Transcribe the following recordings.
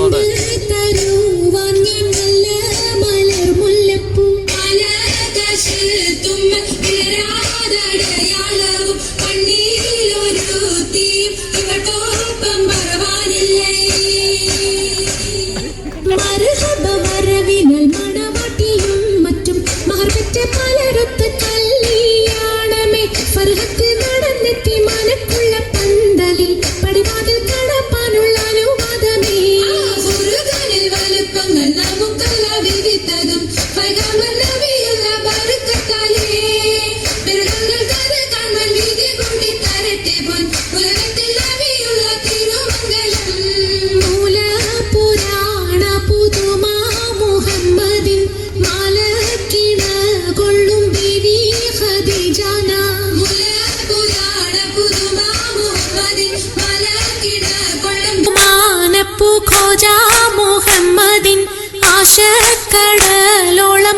അങ്ങോട്ട് അലങ്കാര മുഹമ്മദിൻ അവണ്ണം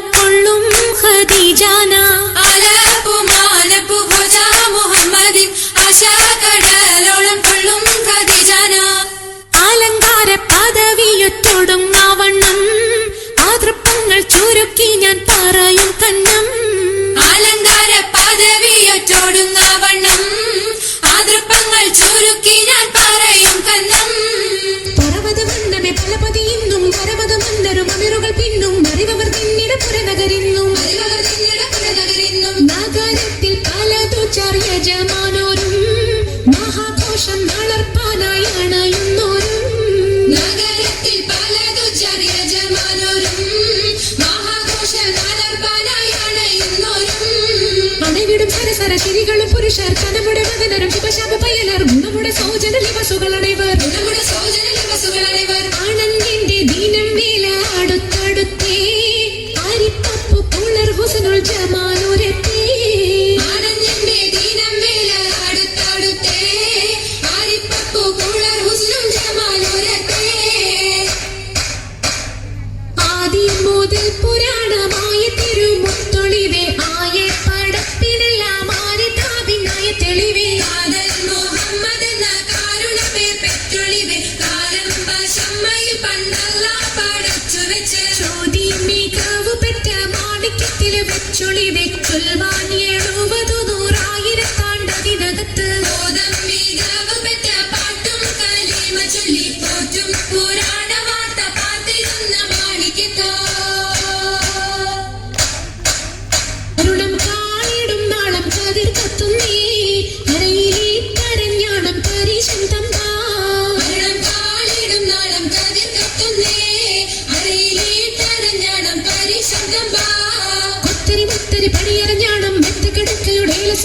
ആതൃപ്പങ്ങൾ ഖദീജാന. അലങ്കാര ചുരുക്കി ഞാൻ சபையினர் உணவுட சோஜனில் இவர் சுகலடைவர் உணவுட சோஜனில் இவர் சுகலடைவர் വിളിവെച്ചൊൽവാൻ എഴുപത്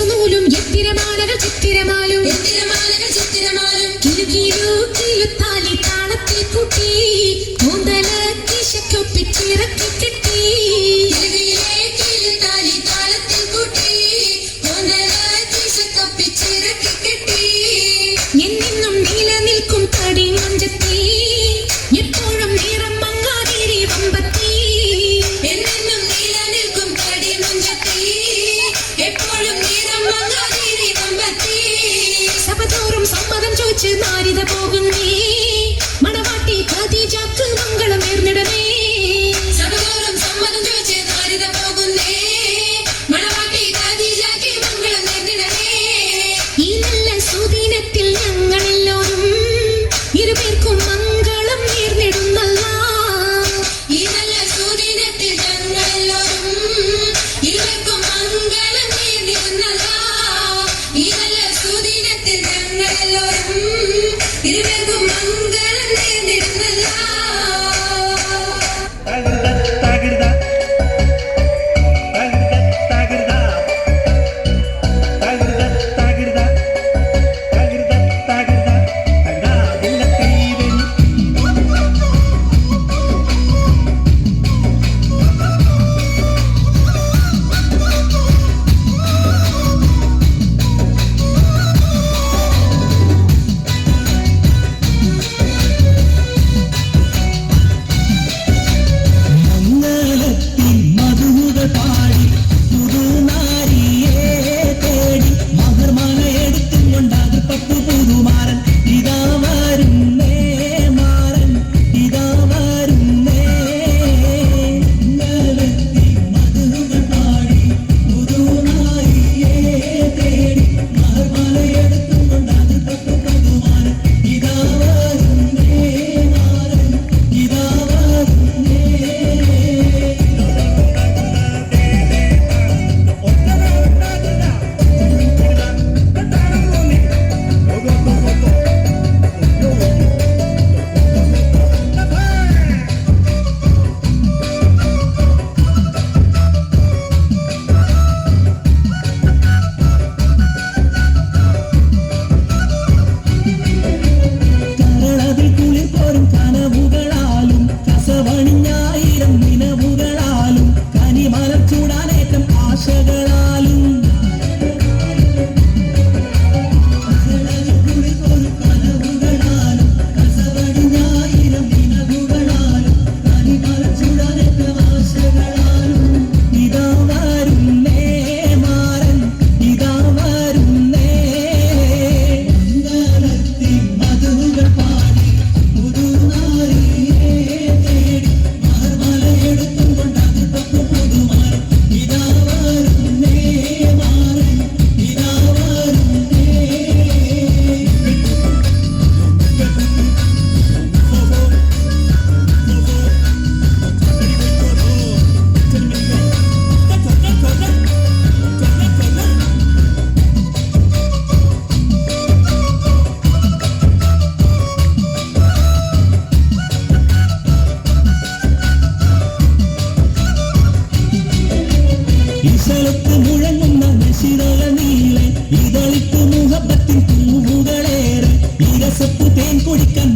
നൂലും ചിത്തിരമാലകൾ ചിത്തിരമാലും. ചിത്തിരമാലകൾ ചിത്തിരമാലും കിലുകിലു കിലുത്താലി താളത്തിൽ കൂട്ടി കൂന്തല കിശക്കൊപ്പിച്ചിറക്കി വെച്ച് നാരിത പോകുന്നേ കുടിക്കാൻ